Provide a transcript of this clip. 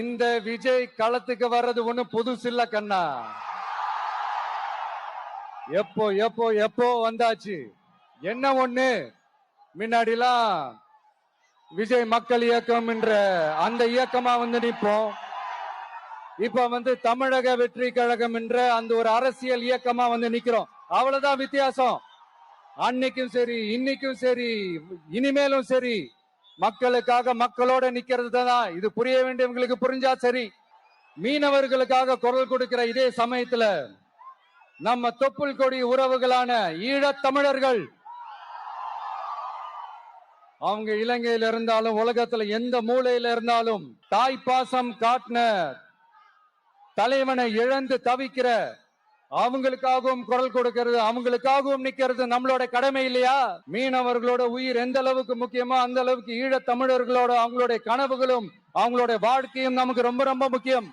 இந்த விஜய் களத்துக்கு வர்றது ஒண்ணு புதுசு இல்ல கண்ணா. எப்போ எப்போ எப்போ வந்தாச்சு? என்ன ஒண்ணு? முன்னாடிலாம் விஜய் மக்கள் இயக்கம் என்ற அந்த இயக்கமா வந்து நிற்போம். இப்ப வந்து தமிழக வெற்றி கழகம் என்ற அந்த ஒரு அரசியல் இயக்கமா வந்து நிக்கிறோம். அவ்வளவுதான் வித்தியாசம். அன்னைக்கும் சரி இன்னைக்கும் சரி இனிமேலும் சரி மக்களுக்காக மக்களோட நிக்கிறது தான்? இது புரிய வேண்டியவங்களுக்கு புரிஞ்சா சரி. மீனவர்களுக்காக குரல் கொடுக்கிற இதே சமயத்துல நம்ம தொப்புள் கொடி உறவுகளான ஈழத் தமிழர்கள் அவங்க இலங்கையில இருந்தாலும் உலகத்துல எந்த மூலையில இருந்தாலும் தாய் பாசம் காட்டின தலைவனை இழந்து தவிக்கிற அவங்களுக்காகவும் குரல் கொடுக்கிறது அவங்களுக்காகவும் நிக்கிறது நம்மளோட கடமை இல்லையா? மீனவர்களோட உயிர் எந்த அளவுக்கு முக்கியமோ அந்த அளவுக்கு ஈழத் தமிழர்களோட அவங்களுடைய கனவுகளும் அவங்களுடைய வாழ்க்கையும் நமக்கு ரொம்ப ரொம்ப முக்கியம்.